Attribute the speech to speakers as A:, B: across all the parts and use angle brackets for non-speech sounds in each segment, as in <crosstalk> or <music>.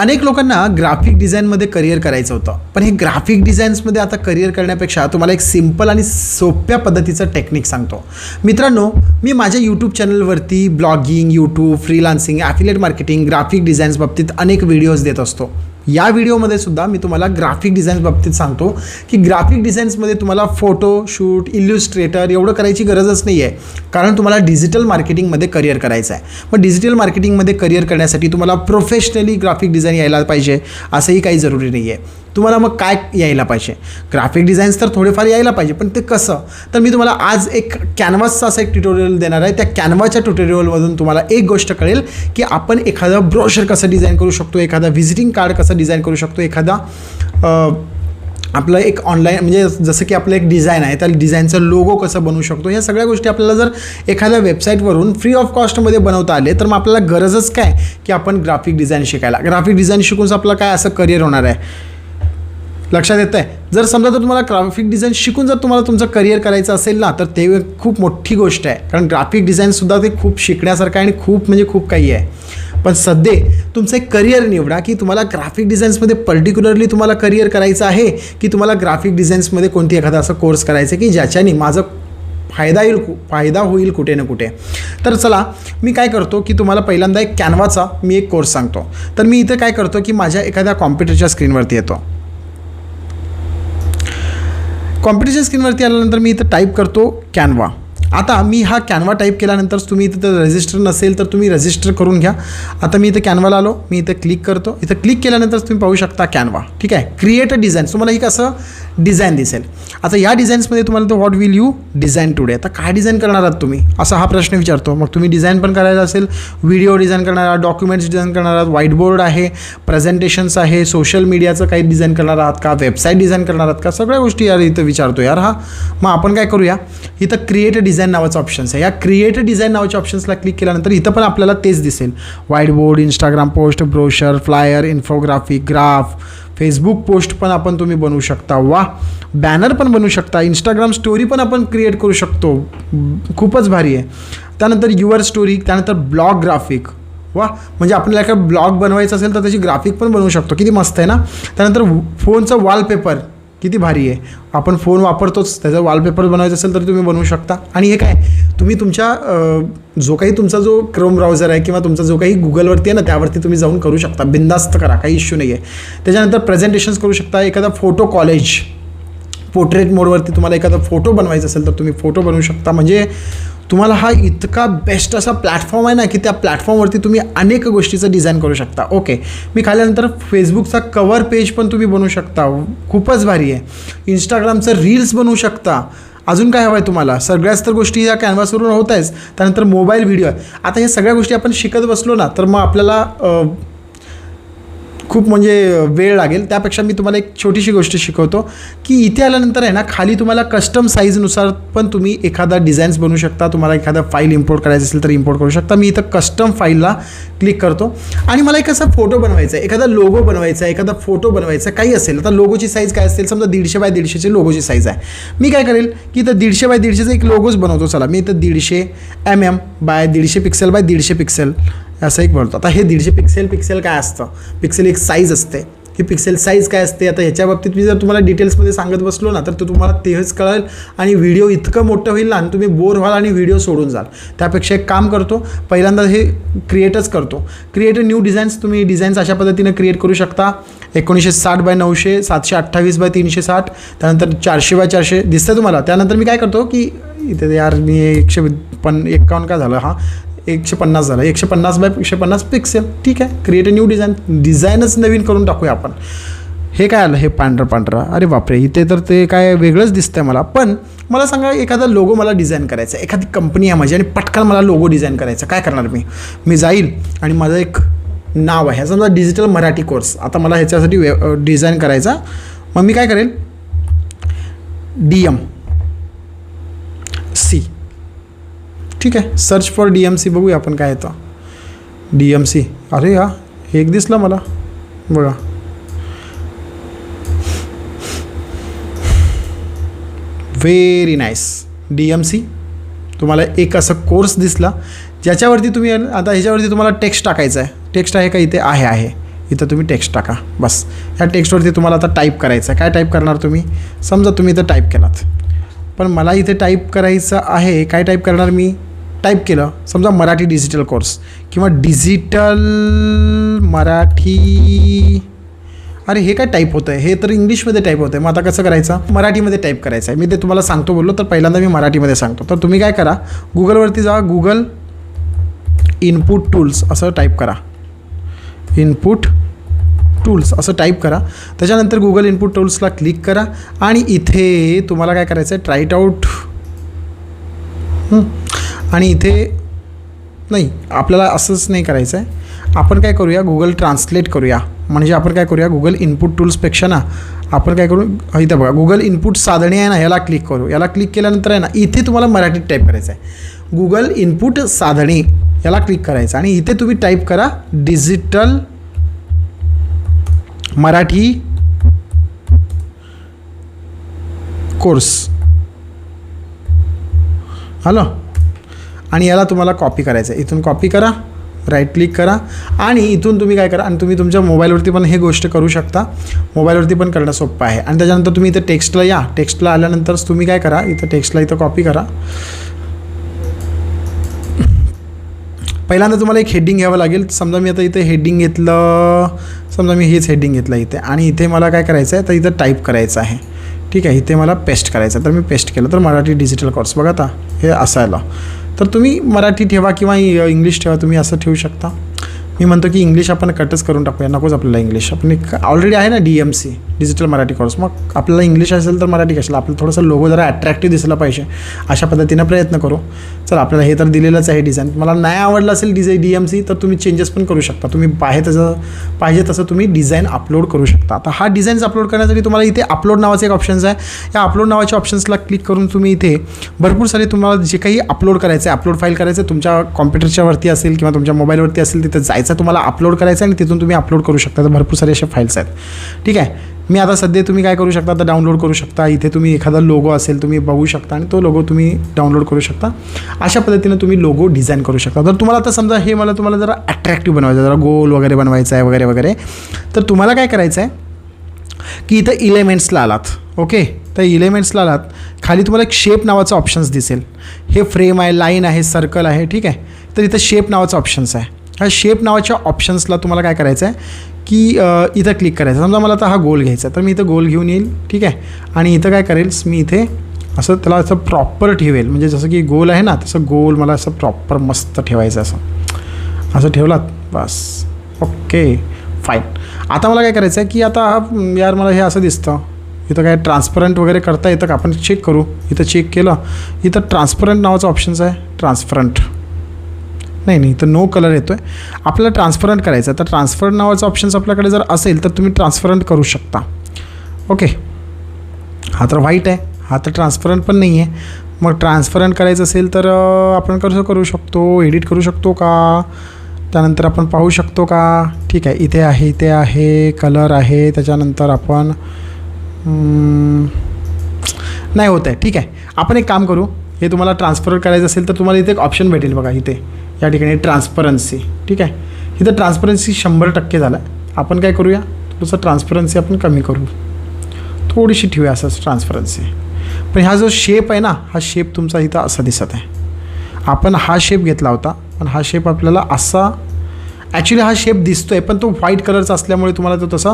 A: अनेक लोकांना ग्राफिक डिझाईनमध्ये करिअर करायचं होतं. पण हे ग्राफिक डिझाईन्समध्ये आता करिअर करण्यापेक्षा तुम्हाला एक सिंपल आणि सोप्या पद्धतीचं टेक्निक सांगतो. मित्रांनो मी माझ्या यूट्यूब चॅनलवरती blogging YouTube freelancing affiliate marketing graphic designs बाबतीत अनेक व्हिडिओज देत असतो. या व्हिडिओमध्ये सुद्धा मी तुम्हाला ग्राफिक डिझाईन्स बाबतीत सांगतो की ग्राफिक डिझाईन्समध्ये तुम्हाला फोटो शूट इल्युस्ट्रेटर एवढं करायची गरजच नाही आहे कारण तुम्हाला डिजिटल मार्केटिंगमध्ये करिअर करायचं आहे. मग डिजिटल मार्केटिंगमध्ये करिअर करण्यासाठी तुम्हाला प्रोफेशनली ग्राफिक डिझाईन यायला पाहिजे असंही काही जरुरी नाही आहे तुम्हाला मग काय यायला पाहिजे? ग्राफिक डिझाईन्स तर थोडेफार यायला पाहिजे पण ते कसं? तर मी तुम्हाला आज एक कॅनव्हासचा असं एक ट्युटोरियल देणार आहे. त्या कॅनव्हाच्या ट्युटोरियलमधून तुम्हाला एक गोष्ट कळेल की आपण एखादं ब्रोशर कसं डिझाईन करू शकतो एखादा व्हिजिटिंग कार्ड कसं डिझाईन करू शकतो एखादा आपलं एक ऑनलाईन म्हणजे जसं की आपलं एक डिझाईन आहे त्या डिझाईनचं लोगो कसं बनवू शकतो ह्या सगळ्या गोष्टी आपल्याला जर एखाद्या वेबसाईटवरून फ्री ऑफ कॉस्टमध्ये बनवता आले तर मग आपल्याला गरजच काय की आपण ग्राफिक डिझाईन शिकायला. ग्राफिक डिझाईन शिकूनच आपलं काय असं करिअर होणार आहे. लक्षात येतं आहे. जर समजा जर तुम्हाला ग्राफिक डिझाईन शिकून जर तुम्हाला तुमचं करिअर करायचं असेल ना तर ते खूप मोठी गोष्ट आहे. कारण ग्राफिक डिझाईनसुद्धा ते खूप शिकण्यासारखं आहे आणि खूप म्हणजे खूप काही आहे. पण सध्या तुमचं एक करिअर निवडा की तुम्हाला ग्राफिक डिझाईन्समध्ये पर्टिक्युलरली तुम्हाला करिअर करायचं आहे की तुम्हाला ग्राफिक डिझाईन्समध्ये कोणती एखादा असं कोर्स करायचा आहे की ज्याच्याने माझं फायदा येईल कु फायदा होईल कुठे ना कुठे. तर चला मी काय करतो की तुम्हाला पहिल्यांदा एक कॅनवाचा मी एक कोर्स सांगतो. तर मी इथं काय करतो की माझ्या एखाद्या कॉम्प्युटरच्या स्क्रीनवरती येतो. कॉम्प्युटरच्या स्क्रीनवरती आल्यानंतर मी इथं टाईप करतो कॅनवा आता मी हा कॅनवा टाईप केल्यानंतर तुम्ही इथं तर रजिस्टर नसेल तर तुम्ही रजिस्टर करून घ्या. आता मी इथं कॅनवाला आलो मी इथं क्लिक करतो. इथं क्लिक केल्यानंतर तुम्ही पाहू शकता कॅनवा ठीक आहे? क्रिएट अ डिझाईन तुम्हाला ही कसं डिझाईन दिसेल. आता या डिझाईन्समध्ये तुम्हाला तर what will you design today आता काय डिझाईन करणार आहात तुम्ही? असा हा प्रश्न विचारतो. मग तुम्ही डिझाईन पण करायला असेल व्हिडिओ डिझाईन करणार आहात डॉक्युमेंट्स डिझाईन करणार आहात व्हाईटबोर्ड आहे प्रेझेंटेशन्स आहे सोशल मीडियाचं काही डिझाईन करणार आहात का वेबसाईट डिझाईन करणार आहात का? सगळ्या गोष्टी यार इथं विचारतो यार हा. मग आपण काय करूया? इथं क्रिएट डिझाईन नावाचं ऑप्शन्स आहे. या क्रिएट डिझाईन नावाच्या ऑप्शन्सला क्लिक केल्यानंतर इथं पण आपल्याला तेच दिसेल. White board Instagram post brochure flyer infographic graph Facebook post पण आपण तुम्ही बनवू शकता. वा बॅनर पण बनवू शकता. इंस्टाग्राम स्टोरी पण आपण क्रिएट करू शकतो. खूपच भारी आहे. त्यानंतर युअर स्टोरी त्यानंतर ब्लॉग ग्राफिक वा म्हणजे आपल्याला काय ब्लॉग बनवायचं असेल तर त्याची ग्राफिक पण बनवू शकतो. किती मस्त आहे ना? त्यानंतर फोनचं वॉलपेपर किती भारी आहे. आपण फोन वापरतोच त्याचा वॉलपेपर बनवायचं असेल तर तुम्ही बनवू शकता. आणि हे काय तुम्ही तुमच्या जो काही तुमचा जो क्रोम ब्राउझर आहे किंवा तुमचा जो काही गुगलवरती आहे ना त्यावरती तुम्ही जाऊन करू शकता. बिंदास्त करा काही इश्यू नाही आहे त्याच्यानंतर प्रेझेंटेशन्स करू शकता. एखादा फोटो कॉलेज पोर्ट्रेट मोडवरती तुम्हाला एखादा फोटो बनवायचा असेल तर तुम्ही फोटो बनवू शकता. म्हणजे तुम्हाला हा इतका बेस्ट असा प्लॅटफॉर्म आहे ना की त्या प्लॅटफॉर्मवरती तुम्ही अनेक गोष्टीचं डिझाईन करू शकता. ओके मी खाल्यानंतर फेसबुकचा कवर पेज पण तुम्ही बनवू शकता. खूपच भारी आहे. इंस्टाग्रामचं रील्स बनवू शकता. अजून काय हवं आहे तुम्हाला? सगळ्याच तर गोष्टी या कॅनव्हासवरून होत आहेच त्यानंतर मोबाईल व्हिडिओ आहे. आता या सगळ्या गोष्टी आपण शिकत बसलो ना तर मग आपल्याला खूप म्हणजे वेळ लागेल. त्यापेक्षा मी तुम्हाला एक छोटीशी गोष्ट शिकवतो की इथे आल्यानंतर आहे ना खाली तुम्हाला कस्टम साईजनुसार पण तुम्ही एखादा डिझाईन्स बनवू शकता. तुम्हाला एखादा फाईल इम्पोर्ट करायचं असेल तर इम्पोर्ट करू शकता. मी इथं कस्टम फाईलला क्लिक करतो. आणि मला एक असा फोटो बनवायचा आहे. एखादा लोगो बनवायचा आहे. एखादा फोटो बनवायचा काही असेल. आता लोगोची साईज काय असेल? समजा दीडशे बाय दीडशेचे लोगोची साईज आहे. मी काय करेल की इथं दीडशे बाय दीडशेचा एक लोगोच बनवतो. चला मी इथं दीडशे एम एम बाय दीडशे पिक्सेल बाय दीडशे पिक्सेल असं एक म्हणतो आता हे दीडशे पिक्सेल पिक्सेल काय असतं? पिक्सेल एक साईज असते. ही पिक्सेल साईज काय असते? आता ह्याच्या बाबतीत मी जर तुम्हाला डिटेल्समध्ये सांगत बसलो ना तर तो तुम्हाला तेच कळेल आणि व्हिडिओ इतकं मोठं होईल ना आणि तुम्ही बोर व्हाल आणि व्हिडिओ सोडून जाल. त्यापेक्षा एक काम करतो पहिल्यांदा हे क्रिएटच करतो. क्रिएट न्यू डिझाईन्स तुम्ही डिझाईन्स अशा पद्धतीनं क्रिएट करू शकता. एकोणीसशे साठ बाय नऊशे सातशे अठ्ठावीस बाय तीनशे साठ त्यानंतर चारशे बाय चारशे दिसतं तुम्हाला. त्यानंतर मी काय करतो की इथे यार मी एकशे पन एकावन्न काय झालं? हां. एकशे पन्नास झालं. एकशे पन्नास बाय एकशे पन्नास पिक्सेल ठीक आहे? क्रिएट अ न्यू डिझाईन डिझाईनच नवीन करून टाकूया आपण. हे काय आलं? हे पांढरं पांढरा. अरे बापरे इथे तर ते काय वेगळंच दिसतं आहे मला. पण मला सांगा एखादा लोगो मला डिझाईन करायचा आहे. एखादी कंपनी आहे माझी आणि पटकन मला लोगो डिझाईन करायचा काय करणार मी? मी जाईल आणि माझं एक नाव आहे. समजा डिजिटल मराठी कोर्स आता मला ह्याच्यासाठी वे डिझाईन करायचा. मग मी काय करेल? डी एम सी ठीक आहे. Search for D M C बघूया आपण काय येतं. डी एम सी अरे हा एक दिसलं मला. बघा. Very nice D M C तुम्हाला एक असं कोर्स दिसला. ज्याच्यावरती तुम्ही आता ह्याच्यावरती तुम्हाला टेक्स्ट टाकायचं आहे टेक्स्ट आहे का? इथे आहे आहे. इथं तुम्ही टेक्स्ट टाका. बस. ह्या टेक्स्टवरती तुम्हाला आता टाईप करायचं आहे काय टाईप करणार तुम्ही? समजा तुम्ही इथं टाईप केलात. पण मला इथे टाईप करायचं आहे. काय टाईप करणार मी? टाईप केलं समजा मराठी डिजिटल कोर्स किंवा डिजिटल मराठी अरे हे काय टाईप होतं आहे हे तर इंग्लिशमध्ये टाईप होतं आहे मग आता कसं करायचं? मराठीमध्ये टाईप करायचं आहे मी ते तुम्हाला सांगतो बोललो तर पहिल्यांदा मी मराठीमध्ये सांगतो. तर तुम्ही काय करा गुगलवरती जा गुगल इनपुट टूल्स असं टाईप करा. इनपुट टूल्स असं टाईप करा. त्याच्यानंतर गुगल इनपुट टूल्सला क्लिक करा आणि इथे तुम्हाला काय करायचं आहे ट्राईट आऊट आणि इथे नाही आपल्याला असंच नाही करायचं आहे आपण काय करूया गुगल ट्रान्सलेट करूया. म्हणजे आपण काय करूया गुगल इनपुट टूल्सपेक्षा ना आपण काय करू इथं बघा गुगल इनपुट साधने आहे ना याला क्लिक करू. याला क्लिक केल्यानंतर आहे ना इथे तुम्हाला मराठीत टाईप करायचं आहे गुगल इनपुट साधने याला क्लिक करायचं. आणि इथे तुम्ही टाईप करा डिजिटल मराठी कोर्स हॅलो आणि याला तुम्हाला कॉपी करायचं आहे इथून कॉपी करा राईट क्लिक करा आणि इथून तुम्ही काय करा आणि तुम्ही तुमच्या मोबाईलवरती पण हे गोष्ट करू शकता. मोबाईलवरती पण करणं सोपं आहे. आणि त्याच्यानंतर तुम्ही इथं टेक्स्टला या. टेक्स्टला आल्यानंतरच तुम्ही काय करा इथं टेक्स्टला इथं कॉपी करा. पहिल्यांदा तुम्हाला एक हेडिंग घ्यावं लागेल. समजा मी आता इथे हेडिंग घेतलं समजा मी हेच हेडिंग घेतलं इथे. आणि इथे मला काय करायचं आहे तर इथं टाईप करायचं आहे. ठीक आहे इथे मला पेस्ट करायचं तर मी पेस्ट केलं तर मराठी डिजिटल कोर्स बघा आता हे असायला. तर तुम्ही मराठी ठेवा किंवा इंग्लिश ठेवा तुम्ही असं ठेवू शकता. मी म्हणतो की इंग्लिश आपण कटच करून टाकूया नकोच आपल्याला इंग्लिश. आपण एक ऑलरेडी आहे ना D M C digital Marathi course मग आपल्याला इंग्लिश असेल तर मराठी कशाला? आपलं थोडंसं लोगो जरा अट्रॅक्टिव्ह दिसला पाहिजे. अशा पद्धतीनं प्रयत्न करू. चल आपल्याला हे तर दिलेलंच आहे डिझाईन मला नाही आवडलं असेल डिझाई डी एम सी तर तुम्ही चेंजेस पण करू शकता. तुम्ही पाहिजे तसं पाहिजे तसं तुम्ही डिझाईन अपलोड करू शकता. आता हा डिझाईन्स अपलोड करण्यासाठी तुम्हाला इथे अपलोड नावाचं एक ऑप्शन्स आहे. या अपलोड नावाच्या ऑप्शन्सला क्लिक करून तुम्ही इथे भरपूर सारे तुम्हाला जे काही अपलोड करायचं आहे अपलोड फाईल करायचं आहे तुमच्या कॉम्प्युटरच्या वरती असेल किंवा तुमच्या मोबाईलवरती असेल तिथे जायचं तुम्हाला अपलोड करायचं आहे आणि तिथून तुम्ही अपलोड करू शकता. तर भरपूर सारे असे फाईल्स आहेत. ठीक आहे? मी आता सध्या तुम्ही काय करू शकता? तर डाउनलोड करू शकता. इथे तुम्ही एखादा लोगो असेल तुम्ही बघू शकता आणि तो लोगो तुम्ही डाउनलोड करू शकता. अशा पद्धतीनं तुम्ही लोगो डिझाईन करू शकता. तर तुम्हाला आता समजा हे मला तुम्हाला जरा अट्रॅक्टिव्ह बनवायचं आहे, जरा गोल वगैरे बनवायचं आहे वगैरे वगैरे. तर तुम्हाला काय करायचं आहे की इथं इलेमेंट्सला आलात. ओके तर इलेमेंट्सला आलात. खाली तुम्हाला एक शेप नावाचं ऑप्शन्स दिसेल. हे फ्रेम आहे लाईन आहे सर्कल आहे. ठीक आहे? तर इथं शेप नावाचं ऑप्शन्स आहे. ह्या शेप नावाच्या ऑप्शन्सला तुम्हाला काय करायचं आहे की इथं क्लिक करायचं. समजा मला आता हा गोल घ्यायचा आहे, तर मी इथं गोल घेऊन येईल ठीक आहे? आणि इथं काय करेल मी इथे असं त्याला असं प्रॉपर ठेवेल. म्हणजे जसं की गोल आहे ना तसं गोल मला असं प्रॉपर मस्त ठेवायचं असं. असं ठेवलात? बस. ओके. फाईन आता मला काय करायचं आहे की आता हा यार मला हे असं दिसतं. इथं काय ट्रान्सपरंट वगैरे करता येतं का? आपण चेक करू. इथं चेक केलं. इथं ट्रान्सपरंट नावाचं ऑप्शन्स आहे. ट्रान्सपरंट नाही नाही तर नो कलर येतो आहे आपल्याला ट्रान्सपरंट करायचं तर ट्रान्सपरंट नावाचं ऑप्शन्स आपल्याकडे जर असेल तर तुम्ही ट्रान्सपरंट करू शकता. ओके हा तर व्हाईट आहे. हा तर ट्रान्सपरंट पण नाही आहे मग ट्रान्सपरंट करायचं असेल तर आपण कसं करू शकतो? एडिट करू शकतो का? त्यानंतर आपण पाहू शकतो का? ठीक आहे. इथे आहे इथे आहे कलर आहे. त्याच्यानंतर आपण नाही होत आहे. ठीक आहे. आपण एक काम करू. हे तुम्हाला ट्रान्सफर करायचं असेल तर तुम्हाला इथे एक ऑप्शन भेटेल बघा इथे. या ठिकाणी ट्रान्सपरन्सी ठीक आहे? इथं ट्रान्सपरन्सी शंभर टक्के झालं आहे आपण काय करूया? थोडंसं ट्रान्सपरन्सी आपण कमी करू. थोडीशी ठेवूया असंच ट्रान्सपरन्सी पण हा जो शेप आहे ना हा शेप तुमचा इथं असा दिसत आहे. आपण हा शेप घेतला होता पण हा शेप आपल्याला असा ॲक्च्युली हा शेप दिसतो आहे पण तो व्हाईट कलरचा असल्यामुळे तुम्हाला तो तसा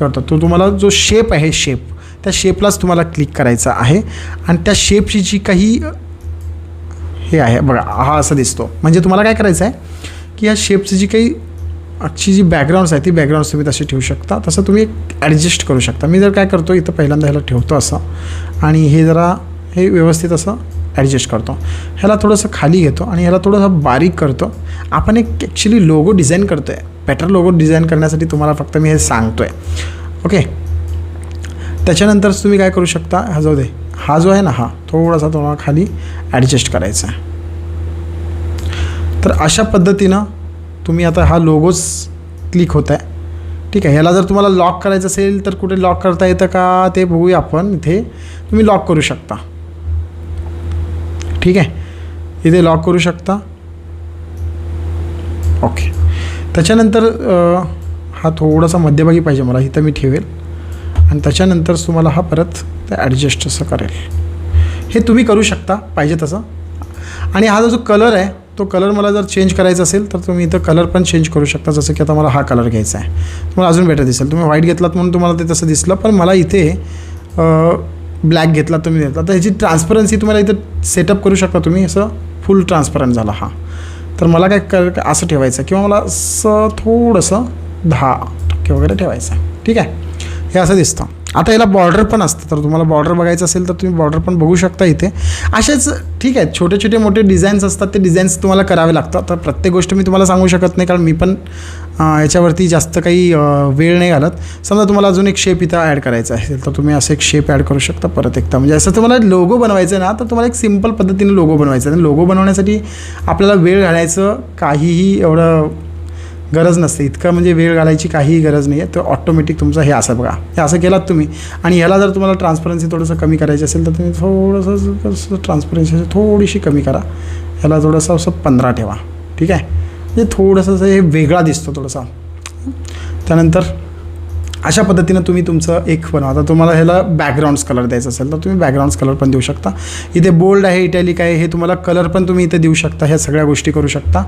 A: हे तो तुम्हाला जो शेप आहे शेप त्या शेपलाच तुम्हाला क्लिक करायचा आहे. आणि त्या शेपची जी काही हे आहे. बघा हा असं दिसतो. म्हणजे तुम्हाला काय करायचं आहे की या शेपची जी काही आजची जी बॅकग्राऊंड्स आहे ती बॅकग्राऊंड्स तुम्ही तशी ठेवू शकता. तसं तुम्ही ॲडजस्ट करू शकता. मी जर काय करतो इथं पहिल्यांदा ह्याला ठेवतो असं. आणि हे जरा हे व्यवस्थित असं ॲडजस्ट करतो. ह्याला थोडंसं खाली घेतो आणि ह्याला थोडंसं बारीक करतो. आपण एक ॲक्च्युली लोगो डिझाईन करतो आहे बेटर लोगो डिझाईन करण्यासाठी तुम्हाला फक्त मी हे सांगतो आहे ओके त्याच्यानंतरच तुम्ही काय करू शकता? हा जाऊ दे. हा जो आहे ना हा थोडासा तुम्हाला खाली ॲडजस्ट करायचा आहे. तर अशा पद्धतीनं तुम्ही आता हा लोगोच क्लिक होत आहे. ठीक आहे ह्याला जर तुम्हाला लॉक करायचं असेल तर कुठे लॉक करता येतं का ते बघूया आपण. इथे तुम्ही लॉक करू शकता. ठीक आहे? इथे लॉक करू शकता. ओके. त्याच्यानंतर हा थोडासा मध्यभागी पाहिजे मला इथं मी ठेवेल. आणि त्याच्यानंतर तुम्हाला हा परत ते ॲडजस्ट असं करेल. हे तुम्ही करू शकता पाहिजे तसं. आणि हा जो कलर आहे तो कलर मला जर चेंज करायचा असेल तर तुम्ही इथं कलर पण चेंज करू शकता. जसं की आता मला हा कलर घ्यायचा आहे. तुम्हाला अजून बेटर दिसेल. तुम्ही व्हाईट घेतलात म्हणून तुम्हाला ते तसं दिसलं पण मला इथे ब्लॅक घेतला तुम्ही घेतला तर ह्याची ट्रान्सपरन्सी तुम्हाला इथं सेटअप करू शकता तुम्ही. असं फुल ट्रान्सपरंट झाला हा. तर मला काय कर असं ठेवायचं किंवा मला असं थोडंसं दहा टक्के वगैरे ठेवायचं आहे. ठीक आहे? हे असं दिसतं. आता याला बॉर्डर पण असतं. तर तुम्हाला बॉर्डर बघायचं असेल तर तुम्ही बॉर्डर पण बघू शकता इथे. असेच ठीक आहे छोटे छोटे मोठे डिझाईन्स असतात. ते डिझाईन्स तुम्हाला करावे लागतात. तर प्रत्येक गोष्ट मी तुम्हाला सांगू शकत नाही. कारण मी पण याच्यावरती जास्त काही वेळ नाही घालत. समजा तुम्हाला अजून एक शेप इथं ॲड करायचा असेल तर तुम्ही असं एक शेप ॲड करू शकता परत एकदा. म्हणजे असं तुम्हाला लोगो बनवायचं आहे ना तर तुम्हाला एक सिंपल पद्धतीने लोगो बनवायचा आहे. आणि लोगो बनवण्यासाठी आपल्याला वेळ घालायचं काहीही एवढं गरज नसते. इतकं म्हणजे वेळ घालायची काहीही गरज नाही आहे तर ऑटोमॅटिक तुमचं हे असं बघा. हे असं केलात तुम्ही. आणि ह्याला जर तुम्हाला ट्रान्सपरन्सी थोडंसं कमी करायची असेल तर तुम्ही थोडंसं कसं ट्रान्सपरन्सी थोडीशी कमी करा. ह्याला थोडंसं असं पंधरा ठेवा. ठीक आहे? म्हणजे थोडंसं असं हे वेगळा दिसतो थोडंसा. त्यानंतर अशा पद्धतीनं तुम्ही तुमचं एक बनवा. आता तुम्हाला ह्याला बॅकग्राऊंड्स कलर द्यायचा असेल तर तुम्ही बॅकग्राऊंड्स कलर पण देऊ शकता. इथे बोल्ड आहे इटॅलिक आहे हे तुम्हाला कलर पण तुम्ही इथे देऊ शकता ह्या सगळ्या गोष्टी करू शकता.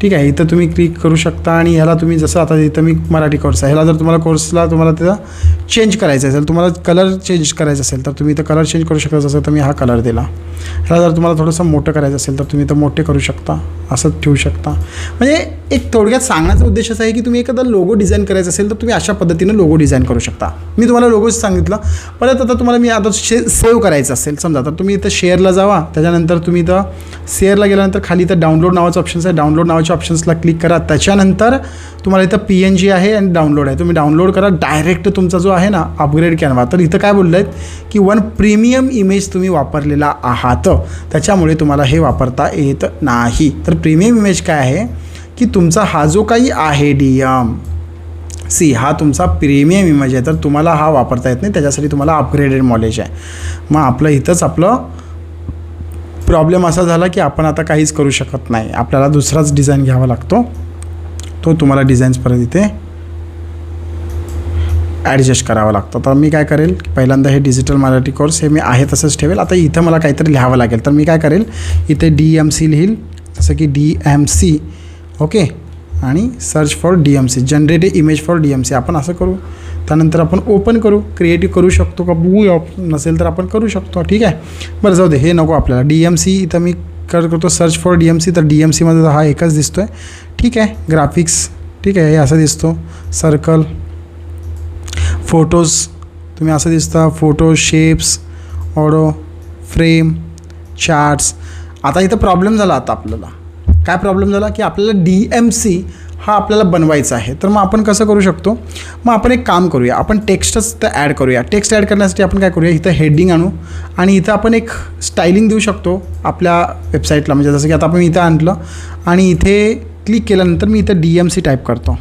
A: ठीक आहे इथं तुम्ही क्लिक करू शकता आणि ह्याला तुम्ही जसं आता इथं मी मराठी कोर्स आहे ह्याला जर तुम्हाला कोर्सला तुम्हाला त्याचा चेंज करायचं असेल तुम्हाला कलर चेंज करायचं असेल तर तुम्ही इथं कलर चेंज करू शकता जसं तर मी हा कलर दिला. ह्याला जर तुम्हाला थोडंसं मोठं करायचं असेल तर तुम्ही इथं मोठे करू शकता असं ठेवू शकता. म्हणजे एक थोडक्यात सांगण्याचा उद्देश असा आहे की तुम्ही एखादा लोगो डिझाईन करायचा असेल तर तुम्ही अशा पद्धतीनं लोगो डिझाईन करू शकता. मी तुम्हाला लोगोच सांगितलं. परत आता तुम्हाला मी आता शे सेव्ह करायचं असेल. समजा तर तुम्ही इथं शेअरला जावा. त्याच्यानंतर तुम्ही इथं शेअरला गेल्यानंतर खाली इथं डाउनलोड नावाचं ऑप्शन्स आहे. डाउनलोड नावाच्या ऑप्शन्सला क्लिक करा. त्याच्यानंतर तुम्हाला इथं पी एन जी आहे आणि डाउनलोड आहे. तुम्ही डाउनलोड करा. डायरेक्ट तुमचा जो आहे ना अपग्रेड कॅनवा तर इथं काय बोललं आहेत की वन प्रीमियम इमेज तुम्ही वापरलेला आहात. त्याच्यामुळे तुम्हाला हे वापरता येत नाही. तर प्रीमियम इमेज काय आहे? की तुमचा हा जो काही आहे डी एम सी हा तुमचा प्रीमियम इमेज आहे तर तुम्हाला हा वापरता येत नाही त्याच्यासाठी तुम्हाला अपग्रेडेड नॉलेज आहे. मग आपलं इथंच आपलं प्रॉब्लेम असा झाला की आपण आता काहीच करू शकत नाही. आपल्याला दुसराच डिझाईन घ्यावा लागतो. तो तुम्हाला डिझाईन्स परत इथे ॲडजस्ट करावं लागतं. तर मी काय करेल पहिल्यांदा हे डिजिटल मराठी कोर्स हे मी आहे तसंच ठेवेल. आता इथं मला काहीतरी लिहावं लागेल. तर मी काय करेल इथे डी एम सी लिहील जसं की डी एम सी ओके आणि search for D M C generate image for D M C आपण असं करू. त्यानंतर आपण ओपन करू. क्रिएटिव्ह करू शकतो का? बघू नसेल तर आपण करू शकतो. ठीक आहे? बरं जाऊ दे. हे नको आपल्याला. डी एम सी इथं मी कर करतो. Search for D M C तर डी एम सीमध्ये हा एकच दिसतो आहे ठीक आहे? ग्राफिक्स ठीक आहे? हे असं दिसतो. सर्कल फोटोज तुम्ही असं दिसता. Photo shapes audio frame charts आता इथं प्रॉब्लेम झाला आता आपल्याला. काय प्रॉब्लेम झाला की आपल्याला डी एम सी हा आपल्याला बनवायचा आहे. तर मग आपण कसं करू शकतो? मग आपण एक काम करूया. आपण टेक्स्टच तर ॲड करूया. टेक्स्ट ॲड करण्यासाठी आपण काय करूया? इथं हेडिंग आणू आणि इथं आपण एक स्टायलिंग देऊ शकतो आपल्या वेबसाईटला म्हणजे जसं की आता आपण इथं आणलं आणि इथे क्लिक केल्यानंतर मी इथं डी एम सी टाईप करतो.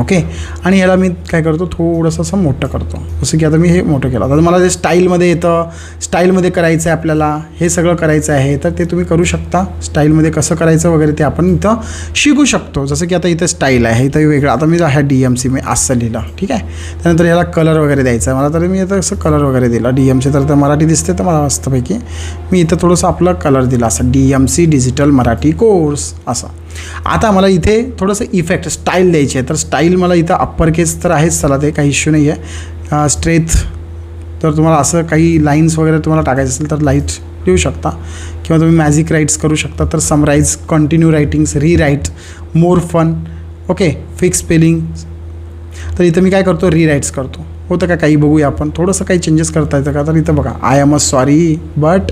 A: ओके? आणि याला मी काय करतो? थोडंसं असं मोठं करतो. जसं की आता मी हे मोठं केलं. आता मला जे स्टाईलमध्ये येतं स्टाईलमध्ये करायचं आहे आपल्याला हे सगळं करायचं आहे तर ते तुम्ही करू शकता. स्टाईलमध्ये कसं करायचं वगैरे ते आपण इथं शिकू शकतो. जसं की आता इथं स्टाईल आहे इथं वेगळं. आता मी ह्या डी एम सी मी असं लिहिलं ठीक आहे? त्यानंतर याला कलर वगैरे द्यायचा आहे. मला तर मी आता असं कलर वगैरे दिला. डी एम सी तर मराठी दिसते तर मला मस्तपैकी. मी इथं थोडंसं आपलं कलर दिला असं. D M C digital Marathi course असं. आता मला इथे थोडंसं इफेक्ट स्टाईल द्यायची आहे. तर स्टाईल मला इथं अप्पर केस तर आहेच चला ते काही इश्यू नाही आहे स्ट्रेथ तर तुम्हाला असं काही लाईन्स वगैरे तुम्हाला टाकायचं असेल तर लाइट लिहू शकता. किंवा तुम्ही मॅजिक राईट्स करू शकता. तर summarise continue writings rewrite more fun okay fix spelling तर इथं मी काय करतो? रीराईट्स करतो. होतं का काही? बघूया आपण. थोडंसं काही चेंजेस करता येतं का? तर इथं बघा I am a sorry but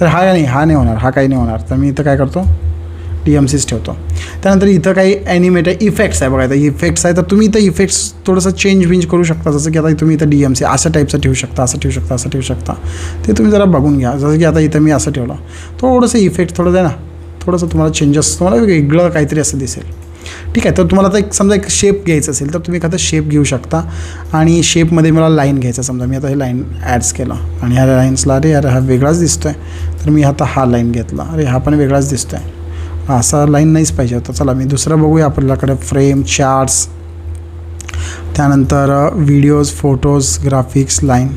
A: तर हा नाही हा नाही होणार हा काही नाही होणार. तर मी इथं काय करतो? डी एम सीच ठेवतो. त्यानंतर इथं काही ॲनिमेट आहे इफेक्ट्स आहे बघा इथं इफेक्ट्स आहे तर तुम्ही इथं इफेक्ट्स थोडंसं चेंज विंज करू शकता. जसं की आता तुम्ही इथं डी एम सी अशा टाईपचं ठेवू शकता असं ठेवू शकता असं ठेवू शकता. ते तुम्ही जरा बघून घ्या. जसं की आता इथं मी असं ठेवलं. थोडंसं इफेक्ट थोडं द्या ना. थोडंसं तुम्हाला चेंजेस तुम्हाला वेगळं काहीतरी असं दिसेल. ठीक आहे तर तुम्हाला आता एक समजा एक शेप घ्यायचं असेल तर तुम्ही एखादा शेप घेऊ शकता. आणि शेपमध्ये मला लाईन घ्यायचा समजा मी आता हे लाईन ॲड्स केलं. आणि ह्या लाईन्सला अरे अरे हा वेगळाच दिसतो आहे तर मी आता हा लाईन घेतला. अरे हा पण वेगळाच दिसतो आहे असा लाईन नाहीच पाहिजे होता. चला मी दुसरं बघूया आपल्याकडे फ्रेम चार्ट्स त्यानंतर व्हिडिओज फोटोज ग्राफिक्स लाईन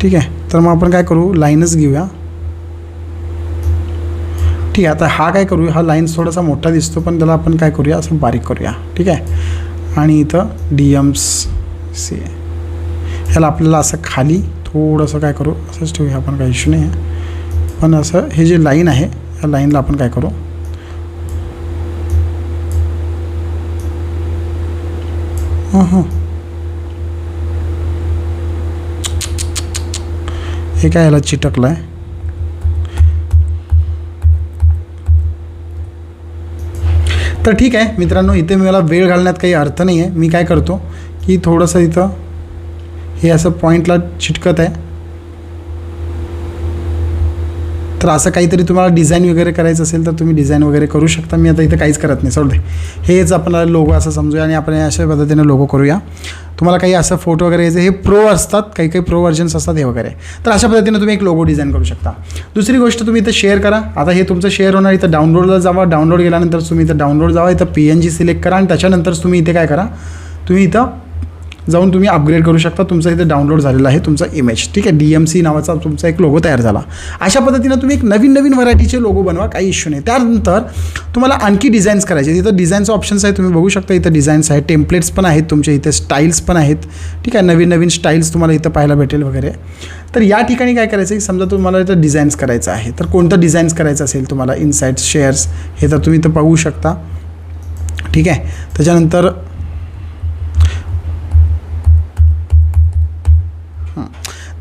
A: ठीक आहे? तर मग आपण काय करू? लाईनच घेऊया. ठीक आहे आता हा काय करूया? हा लाईन थोडासा मोठा दिसतो पण त्याला आपण काय करूया? असं बारीक करूया. ठीक आहे? आणि इथं डी एम्स सी ह्याला आपल्याला असं खाली थोडंसं काय करू? असंच ठेवूया आपण काही इश्यू नाही आहे. पण असं हे जे लाईन आहे या लाईनला आपण काय करू? हां हे. काय याला चिटकलं आहे तर ठीक आहे मित्रांनो इथे मला वेळ घालण्यात काही अर्थ नाही आहे मी काय करतो की थोडंसं इथं हे असं पॉईंटला चिटकत आहे. तर असं काहीतरी तुम्हाला डिझाईन वगैरे करायचं असेल तर तुम्ही डिझाईन वगैरे करू शकता. मी आता इथं काहीच करत नाही. सोडते हेच आपल्याला लोगो असं समजूया आणि आपण अशा पद्धतीने लोगो करूया. तुम्हाला काही असं फोटो वगैरे यायचे हे प्रो असतात. काही काही प्रो व्हर्जन्स असतात हे वगैरे. तर अशा पद्धतीने तुम्ही एक लोगो डिझाईन करू शकता. दुसरी गोष्ट तुम्ही इथं शेअर करा. आता हे तुमचं शेअर होणार इथं डाउनलोडला जावा. डाउनलोड केल्यानंतर तुम्ही इथं डाउनलोड जावा. इथं पी एन जी सिलेक्ट करा आणि त्याच्यानंतर तुम्ही इथे काय करा? तुम्ही इथं जाऊन तुम्ही अपग्रेड करू शकता. तुमचा इथे डाउनलोड झालेला आहे तुमचा इमेज ठीक आहे? डी एम सी नावाचा तुमचा एक लोगो तयार झाला. अशा पद्धतीनं तुम्ही एक नवीन नवीन व्हरायटीचे लोगो बनवा. काही इश्यू नाही. त्यानंतर तुम्हाला आणखी डिझाईन्स करायचे तिथं डिझाईनचं ऑप्शन्स आहे तुम्ही बघू शकता इथं डिझाईन्स आहेत. टेम्पलेट्स पण आहेत. तुमच्या इथे स्टाईल्स पण आहेत. ठीक आहे? नवीन नवीन स्टाईल्स तुम्हाला इथं पाहायला भेटेल वगैरे. तर या ठिकाणी काय करायचं आहे? समजा तुम्हाला इथं डिझाईन्स करायचं आहे. तर कोणतं डिझाईन्स करायचं असेल तुम्हाला? इनसाईट्स शेअर्स हे तर तुम्ही इथं पाहू शकता. ठीक आहे? त्याच्यानंतर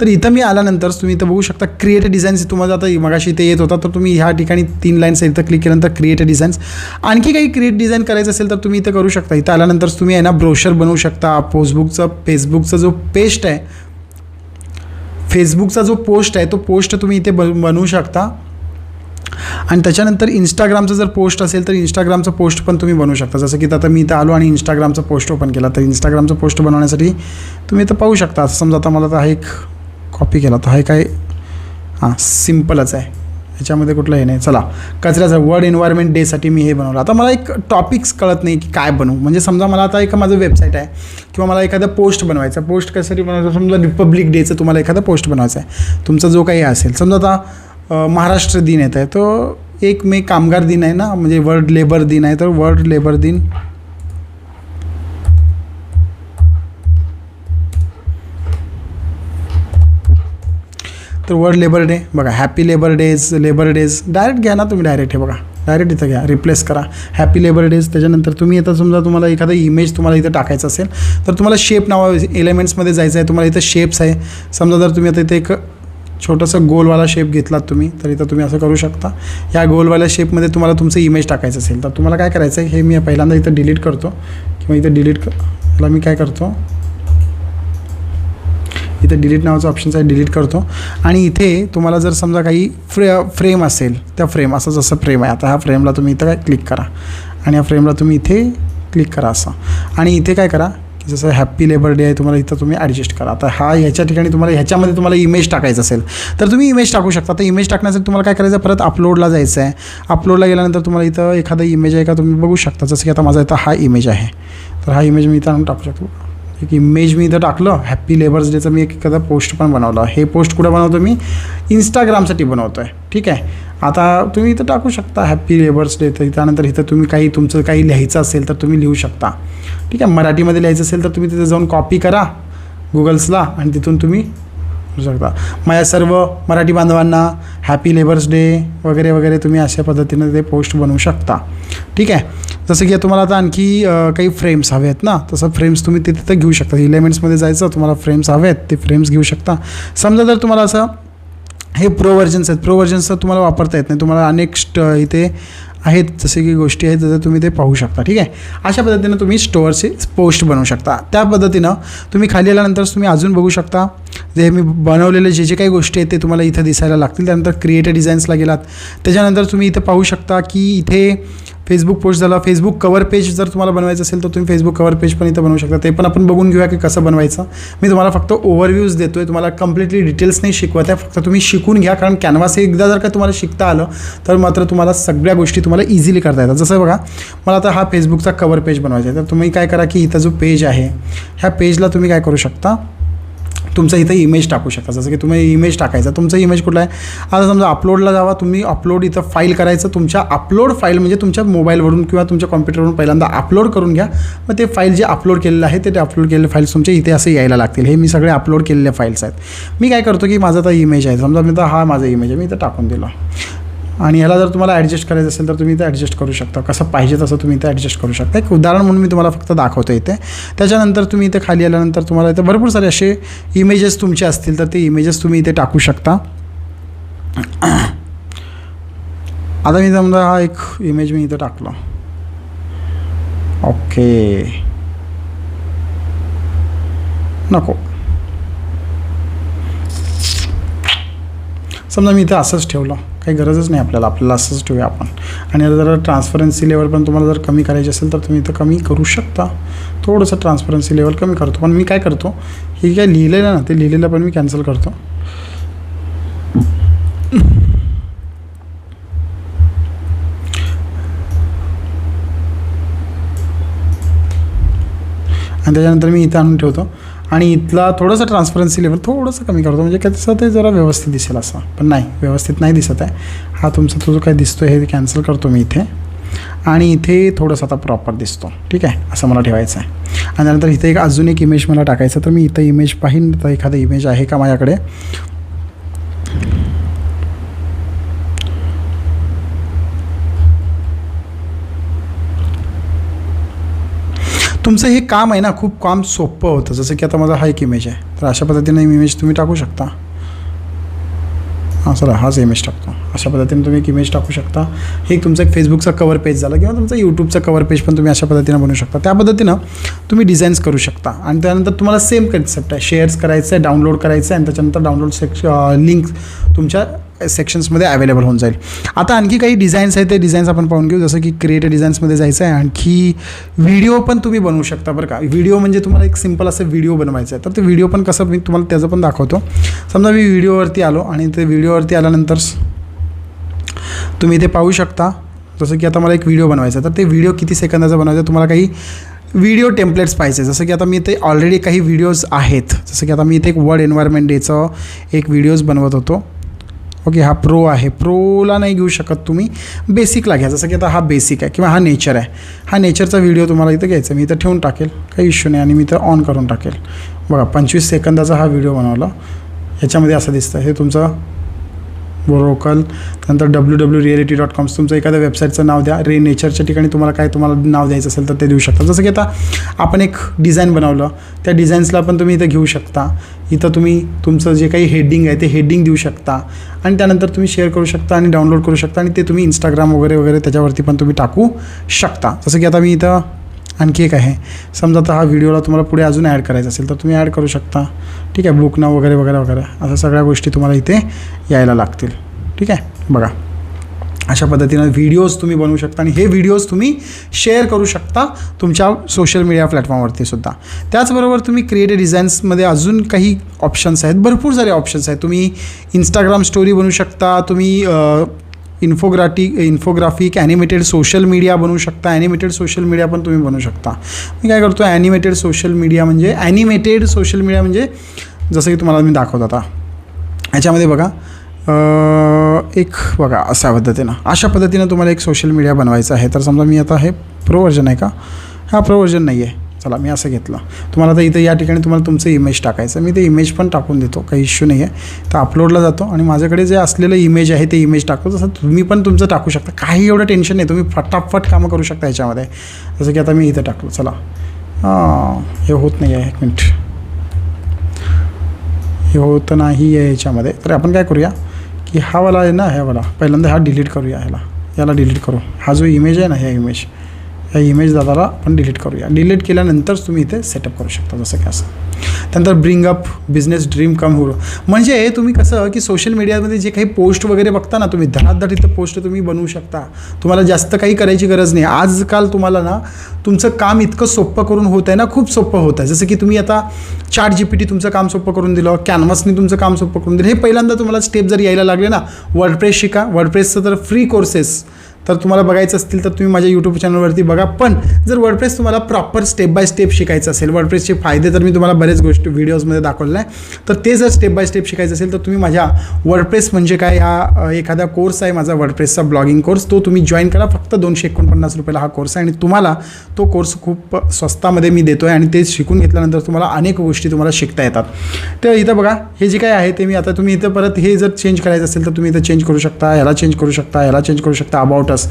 A: तर इथं मी आल्यानंतर तुम्ही इथं बघू शकता क्रिएट डिझाईन्स तुम्हाला आता मगाशी इथे येत होता तर तुम्ही ह्या ठिकाणी तीन लाईन्स इथं क्लिक केल्यानंतर क्रिएट डिझाईन्स आणखी काही क्रिएट डिझाईन करायचं असेल तर तुम्ही इथं करू शकता. इथं आल्यानंतर तुम्ही आहे ना ब्रोशर बनवू शकता. पोस्टबुकचं फेसबुकचा जो पेस्ट आहे फेसबुकचा जो पोस्ट आहे तो पोस्ट तुम्ही इथे बन बनवू शकता. आणि त्याच्यानंतर इंस्टाग्रामचं जर पोस्ट असेल तर इंस्टाग्रामचं पोस्ट पण तुम्ही बनवू शकता. जसं की आता मी इथं आलो आणि इंस्टाग्रामचं पोस्ट ओपन केला. तर इंस्टाग्रामचं पोस्ट बनवण्यासाठी तुम्ही इथं पाहू शकता. समजा आता मला आता एक कॉपी केला. तर हा काय हां सिम्पलच आहे. याच्यामध्ये कुठलं हे नाही. चला कचऱ्याचं वर्ल्ड एन्व्हायरमेंट डेसाठी मी हे बनवलं. आता मला एक टॉपिक्स कळत नाही की काय बनवू. म्हणजे समजा मला आता एक माझं वेबसाईट आहे किंवा मला एखादं पोस्ट बनवायचं पोस्ट कशासाठी बनवायचं? समजा रिपब्लिक डेचं तुम्हाला एखादं पोस्ट बनवायचं आहे. तुमचा जो काही असेल. समजा आता महाराष्ट्र दिन येत आहे तो एक मे कामगार दिन आहे ना? म्हणजे वर्ल्ड लेबर दिन आहे. तर वर्ल्ड लेबर दिन तर वर्ल्ड लेबर डे बघा happy labour days labour days direct घ्या ना तुम्ही डायरेक्ट हे बघा. डायरेक्ट इथं घ्या रिप्लेस करा. हॅपी लेबर डेज त्याच्यानंतर तुम्ही आता समजा तुम्हाला एखादा इमेज तुम्हाला इथं टाकायचं असेल तर तुम्हाला शेप नावा एलिमेंट्समध्ये जायचं आहे तुम्हाला इथं शेप्स आहे. समजा जर तुम्ही आता इथे एक छोटंसं गोलवाला शेप घेतलात तुम्ही तर इथं तुम्ही असं करू शकता. या गोलवाल्या शेपमध्ये तुम्हाला तुमचं इमेज टाकायचं असेल तर तुम्हाला काय करायचं आहे हे मी पहिल्यांदा इथं डिलीट करतो. किंवा इथं डिलीट क मी काय करतो? इथं डिलीट नावाचं ऑप्शन आहे डिलीट करतो. आणि इथे तुम्हाला जर समजा काही फ्रे फ्रेम असेल त्या फ्रेम असं जसं फ्रेम आहे आता ह्या फ्रेमला तुम्ही इथं काय क्लिक करा. आणि या फ्रेमला तुम्ही इथे क्लिक करा असं. आणि इथे काय करा की जसं हॅप्पी लेबर डे आहे तुम्हाला इथं तुम्ही ॲडजस्ट करा. आता हा ह्याच्या ठिकाणी तुम्हाला ह्याच्यामध्ये तुम्हाला इमेज टाकायचं असेल तर तुम्ही इमेज टाकू शकता. तर इमेज टाकण्यासाठी तुम्हाला काय करायचं परत अपलोडला जायचं आहे अपलोडला गेल्यानंतर तुम्हाला इथं एखादा इमेज आहे का तुम्ही बघू शकता. जसं की आता माझा इथं हा इमेज आहे. तर हा इमेज मी इथं आणून टाकू शकतो. एक इमेज मी इथं टाकलं हॅप्पी लेबर्स डेचं मी एक एखादा पोस्ट पण बनवलं. हे पोस्ट कुठं बनवतो मी? इंस्टाग्रामसाठी बनवतो आहे ठीक आहे? आता तुम्ही इथं टाकू शकता हॅप्पी लेबर्स डे तर त्यानंतर इथं तुम्ही काही तुमचं काही लिहायचं असेल तर तुम्ही लिहू शकता. ठीक आहे? मराठीमध्ये लिहायचं असेल तर तुम्ही तिथे जाऊन कॉपी करा गुगल्सला आणि तिथून तुम्ही करू शकता. माझ्या सर्व मराठी बांधवांना हॅपी लेबर्स डे वगैरे वगैरे तुम्ही अशा पद्धतीने ते पोस्ट बनवू शकता. ठीक आहे? जसं की तुम्हाला आता आणखी काही फ्रेम्स हवे आहेत ना तसं फ्रेम्स तुम्ही ते तिथं घेऊ शकता. इलेमेंट्समध्ये जायचं तुम्हाला फ्रेम्स हवे आहेत ते फ्रेम्स घेऊ शकता. समजा जर तुम्हाला असं हे प्रो व्हर्जन्स आहेत. प्रो व्हर्जन्स तुम्हाला वापरता येत नाही. तुम्हाला अनेक स्ट इथे आहेत जसे की गोष्टी आहेत जसं तुम्ही ते पाहू शकता. ठीक आहे? अशा पद्धतीनं तुम्ही स्टोअरचे पोस्ट बनवू शकता. त्या पद्धतीनं तुम्ही खाली आल्यानंतर तुम्ही अजून बघू शकता. जे मी बनवलेले जे जे काही गोष्टी आहेत ते तुम्हाला इथं दिसायला लागतील. त्यानंतर क्रिएटर डिझाईन्सला गेलात. त्याच्यानंतर तुम्ही इथं पाहू शकता की इथे फेसबुक पोस्ट झाला फेसबुक कवर पेज जर तुम्हाला बनवायचं असेल तर तुम्ही फेसबुक कवर पेज पण इथं बनवू शकता. ते पण आपण बघून घेऊया की कसं बनवायचं. मी तुम्हाला फक्त ओव्हरव्ह्यूज देतो आहे तुम्हाला कम्प्लिटली डिटेल्स नाही शिकवत आहे. फक्त तुम्ही शिकून घ्या कारण कॅनव्हास हे एकदा जर का तुम्हाला शिकता आलं तर मात्र तुम्हाला सगळ्या गोष्टी तुम्हाला इझिली करता येतात. जसं बघा मला आता हा फेसबुकचा कवर पेज बनवायचा आहे. तर तुम्ही काय करा की इथं जो पेज आहे ह्या पेजला तुम्ही काय करू शकता? तुमचं इथं इमेज टाकू शकता. जसं की तुम्ही इमेज टाकायचा तुमचं इमेज कुठला आहे? आता समजा अपलोडला जावा तुम्ही अपलोड इथं फाईल करायचं तुमच्या अपलोड फाईल म्हणजे तुमच्या मोबाईलवरून किंवा तुमच्या कॉम्प्युटरवरून पहिल्यांदा अपलोड करून घ्या. मग ते फाईल जे अपलोड केलेलं आहे ते अपलोड केलेले फाईल्स तुमचे इथे असं यायला लागतील. हे मी सगळे अपलोड केलेले फाईल्स आहेत. मी काय करतो की माझा आता इमेज आहे. समजा मी तर हा माझा इमेज आहे. मी इथं टाकून दिला. आणि ह्याला जर तुम्हाला ॲडजस्ट करायचं असेल तर तुम्ही ते ॲडजस्ट करू शकता. कसं पाहिजे तसं तुम्ही इथे ॲडजस्ट करू शकता. एक उदाहरण म्हणून मी तुम्हाला फक्त दाखवतो इथे. त्याच्यानंतर तुम्ही इथे खाली आल्यानंतर तुम्हाला इथे भरपूर सारे असे इमेजेस तुमचे असतील तर ते इमेजेस तुम्ही इथे टाकू शकता. <clears throat> आता मी समजा हा एक इमेज मी इथं टाकला. ओके. नको. समजा मी इथं असंच ठेवलं. काही गरजच नाही आपल्याला आपल्याला असंच ठेवूया आपण. आणि आता जरा ट्रान्सपरन्सी लेवल पण तुम्हाला जर कमी करायची असेल तर तुम्ही इथं कमी करू शकता. थोडंसं ट्रान्सपरन्सी लेवल कमी करतो. पण मी काय करतो हे काय लिहिलेलं ना ते लिहिलेलं पण मी कॅन्सल करतो. आणि त्याच्यानंतर मी इथं आणून ठेवतो. आणि इथला थोडंसं ट्रान्सपरन्सी लेवल थोडंसं कमी करतो. म्हणजे काय तसं ते जरा व्यवस्थित दिसेल असं. पण नाही व्यवस्थित नाही दिसत आहे. हा तुमचा तो जो काय दिसतो हे कॅन्सल करतो मी इथे. आणि इथे थोडंसं आता प्रॉपर दिसतो. ठीक आहे? असं मला ठेवायचं आहे. आणि त्यानंतर इथे एक अजून एक इमेज मला टाकायचं तर मी इथं इमेज पाहीन. तर एखादं इमेज आहे का माझ्याकडे? तुमचं हे काम आहे ना खूप काम सोपं होतं. जसं की आता माझा हा एक इमेज आहे. तर अशा पद्धतीने इमेज तुम्ही टाकू शकता. हां सर हाच इमेज टाकतो. अशा पद्धतीने तुम्ही एक इमेज टाकू शकता. हे तुमचं एक फेसबुकचा कवर पेज झालं किंवा तुमचं यूट्यूबचा कवर पेज पण तुम्ही अशा पद्धतीनं बनवू शकता. त्या पद्धतीनं तुम्ही डिझाईन्स करू शकता. आणि त्यानंतर तुम्हाला सेम कन्सेप्ट आहे. शेअर्स करायचं आहे डाउनलोड करायचं आहे आणि त्याच्यानंतर डाउनलोड सेक्श लिंक तुमच्या सेक्शन्समध्ये अवेलेबल होऊन जाईल. आता आणखी काही डिझाईन्स आहेत ते डिझाईन्स आपण पाहून घेऊ. जसं की क्रिएट डिझाईन्समध्ये जायचं आहे आणखी व्हिडिओ पण तुम्ही बनवू शकता बरं का. व्हिडिओ म्हणजे तुम्हाला एक सिंपल असं व्हिडिओ बनवायचं आहे. तर ते व्हिडिओ पण कसं मी तुम्हाला त्याचं पण दाखवतो. समजा मी व्हिडिओवरती आलो आणि ते व्हिडिओवरती आल्यानंतर तुम्ही इथे पाहू शकता जसं की आता मला एक व्हिडिओ बनवायचा तर ते व्हिडिओ किती सेकंदाचा बनवायचा आहे तुम्हाला काही व्हिडिओ टेम्पलेट्स पाहिजे जसं की आता मी इथे ऑलरेडी काही व्हिडिओज आहेत. जसं की आता मी इथे एक वर्ल्ड एन्व्हायरमेंट डेचं एक व्हिडिओज बनवत होतो. ओके हा प्रो आहे. प्रोला नाही घेऊ शकत तुम्ही. बेसिकला घ्या. जसं की आता हा बेसिक आहे किंवा हा नेचर आहे. हा नेचरचा व्हिडिओ तुम्हाला इथं घ्यायचा मी इथं ठेवून टाकेल. काही इश्यू नाही आणि मी इथं ऑन करून टाकेल. बघा पंचवीस सेकंदाचा हा व्हिडिओ बनवला. याच्यामध्ये असं दिसतं हे तुमचं बोरोकल नंतर W W reality dot coms तुमचं एखाद्या वेबसाईटचं नाव द्या. रे नेचरच्या ठिकाणी तुम्हाला काय तुम्हाला नाव द्यायचं असेल तर ते देऊ शकता. जसं की आता आपण एक डिझाईन बनवलं. त्या डिझाईन्सला पण तुम्ही इथं घेऊ शकता. इथं तुम्ही तुमचं जे काही हेडिंग आहे ते हेडिंग देऊ शकता. आणि त्यानंतर तुम्ही शेअर करू शकता आणि डाउनलोड करू शकता आणि ते तुम्ही इंस्टाग्राम वगैरे वगैरे त्याच्यावरती पण तुम्ही टाकू शकता. जसं की आता मी इथं आणखी एक आहे. समजा आता हा व्हिडिओला तुम्हाला पुढे अजून ॲड करायचा असेल तर तुम्ही ॲड करू शकता. ठीक आहे बुक नाव वगैरे वगैरे वगैरे. अशा सगळ्या गोष्टी तुम्हाला इथे यायला लागतील. ठीक आहे? बघा. अशा पद्धतीनं व्हिडिओज तुम्ही बनवू शकता आणि हे व्हिडिओज तुम्ही शेअर करू शकता तुमच्या सोशल मीडिया प्लॅटफॉर्मवरती सुद्धा. त्याचबरोबर तुम्ही क्रिएटिव्ह डिझाईन्समध्ये अजून काही ऑप्शन्स आहेत भरपूर सारे ऑप्शन्स आहेत. तुम्ही इंस्टाग्राम स्टोरी बनवू शकता तुम्ही इन्फोग्राटी इन्फोग्राफिक ॲनिमेटेड सोशल मीडिया बनवू शकता. ॲनिमेटेड सोशल मीडिया पण तुम्ही बनवू शकता. मी काय करतो ॲनिमेटेड सोशल मीडिया म्हणजे ॲनिमेटेड सोशल मीडिया म्हणजे जसं की तुम्हाला मी दाखवत आता. याच्यामध्ये बघा एक बघा अशा पद्धतीनं. अशा पद्धतीनं तुम्हाला एक सोशल मीडिया बनवायचं आहे. तर समजा मी आता हे प्रो व्हर्जन आहे का? हा प्रो व्हर्जन नाही आहे चला मी असं घेतलं. तुम्हाला आता इथं या ठिकाणी तुम्हाला तुमचं इमेज टाकायचं मी ते इमेज पण टाकून देतो काही इश्यू नाही आहे तर अपलोडला जातो आणि माझ्याकडे जे असलेलं इमेज आहे ते इमेज टाकतो. तसं तुम्ही पण तुमचं टाकू शकता. काही एवढं टेन्शन नाही. तुम्ही फटाफट कामं करू शकता याच्यामध्ये. जसं की आता मी इथं टाकलं. चला. हे होत नाही आहे एक मिनिट. हे होत नाही आहे याच्यामध्ये. तर आपण काय करूया की हा वाला आहे ना ह्यावाला पहिल्यांदा हा डिलीट करूया ह्याला. याला डिलीट करू. हा जो इमेज आहे ना ह्या इमेज या इमेज दादाला आपण डिलीट करूया. डिलीट केल्यानंतरच तुम्ही इथे सेटअप करू शकता जसं की असं. त्यानंतर bring up business dream come हुरो म्हणजे तुम्ही कसं की सोशल मीडियामध्ये जे काही पोस्ट वगैरे बघता ना तुम्ही धडाधड इथं पोस्ट तुम्ही बनवू शकता. तुम्हाला जास्त काही करायची गरज नाही. आजकाल तुम्हाला ना तुमचं काम इतकं सोपं करून होत आहे ना खूप सोपं होत आहे. जसं की तुम्ही आता चार्ट जी पी टी तुमचं काम सोपं करून दिलं कॅनव्हासनी तुमचं काम सोपं करून दिलं. हे पहिल्यांदा तुम्हाला स्टेप जर यायला लागले ना वर्डप्रेस शिका. वर्डप्रेसचं तर फ्री कोर्सेस तर तुम्हाला बघायचं असतील तर तुम्ही माझ्या यूट्यूब चॅनलवरती बघा. पण जर वर्डप्रेस तुम्हाला प्रॉपर स्टेप बाय स्टेप शिकायचं असेल वर्डप्रेसचे फायदे तर मी तुम्हाला बरेच गोष्टी व्हिडिओजमध्ये दाखवलेलं आहे. तर ते जर स्टेप बाय स्टेप शिकायचं असेल तर तुम्ही माझ्या वर्डप्रेस म्हणजे काय? हा एखादा कोर्स आहे माझा वर्डप्रेसचा ब्लॉगिंग कोर्स तो तुम्ही जॉईन करा. फक्त दोनशे एकोणपन्नास रुपयाला हा कोर्स आहे आणि तुम्हाला तो कोर्स खूप स्वस्तामध्ये मी देतो आहे आणि ते शिकून घेतल्यानंतर तुम्हाला अनेक गोष्टी तुम्हाला शिकता येतात. तर इथं बघा हे जे काय आहे ते मी आता तुम्ही इथं परत हे जर चेंज करायचं असेल तर तुम्ही इथं चेंज करू शकता ह्याला चेंज करू शकता ह्याला चेंज करू शकता अबाउट अस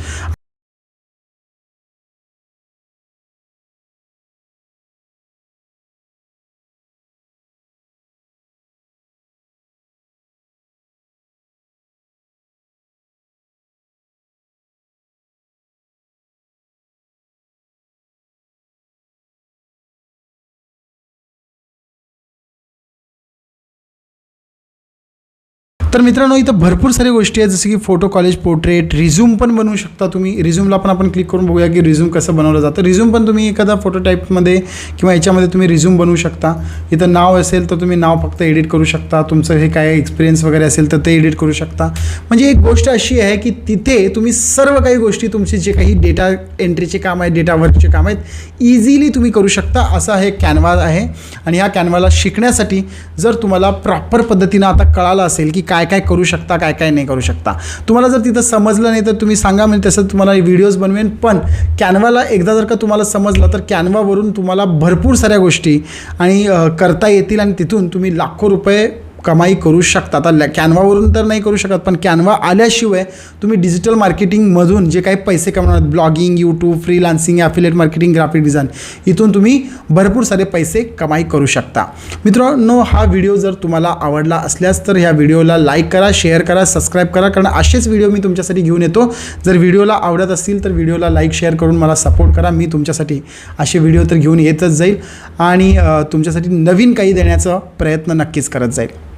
A: तर मित्रांनो इथं भरपूर साऱ्या गोष्टी आहेत जसं की फोटो कॉलेज पोर्ट्रेट रिझ्यूम पण बनवू शकता तुम्ही. रिझ्यूमला पण आपण क्लिक करून बघूया की रिझ्यूम कसं बनवलं जातं. रिझ्यूम पण तुम्ही एखादा फोटो टाईपमध्ये किंवा याच्यामध्ये तुम्ही रिझ्यूम बनवू शकता. इथं नाव असेल तर तुम्ही नाव फक्त एडिट करू शकता. तुमचं हे काय एक्सपिरियन्स वगैरे असेल तर ते एडिट करू शकता. म्हणजे एक गोष्ट अशी आहे की तिथे तुम्ही सर्व काही गोष्टी तुमचे जे काही डेटा एंट्रीचे काम आहे डेटा वर्कचे काम आहेत इझिली तुम्ही करू शकता. असा हे कॅनवा आहे. आणि ह्या कॅनवाला शिकण्यासाठी जर तुम्हाला प्रॉपर पद्धतीनं आता कळालं असेल की काय काय काय करू शकता काय काय नाही करू शकता. तुम्हाला जर तिथं समजलं नाही तर तुम्ही सांगा म्हणजे तसं तुम्हाला व्हिडिओज बनवेन. पण कॅनवाला एकदा जर का तुम्हाला समजलं तर कॅनवावरून तुम्हाला भरपूर साऱ्या गोष्टी आणि करता येतील आणि तिथून तुम्ही लाखो रुपये कमाई करू शकता. आता लॅ- कॅनवावरून तर नाही करू शकत पण कॅनवा आल्याशिवाय तुम्ही डिजिटल मार्केटिंगमधून जे काही पैसे कमवणार blogging YouTube freelancing affiliate marketing graphic design इथून तुम्ही भरपूर सारे पैसे कमाई करू शकता. मित्रांनो हा व्हिडिओ जर तुम्हाला आवडला असल्यास तर ह्या व्हिडिओला लाईक करा शेअर करा सबस्क्राईब करा कारण असेच व्हिडिओ मी तुमच्यासाठी घेऊन येतो. जर व्हिडिओला आवडत असतील तर व्हिडिओला लाईक शेअर करून मला सपोर्ट करा. मी तुमच्यासाठी असे व्हिडिओ तर घेऊन येतच जाईल आणि तुमच्यासाठी नवीन काही देण्याचा प्रयत्न नक्कीच करत जाईल.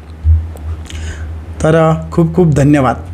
A: तर खूप खूप धन्यवाद.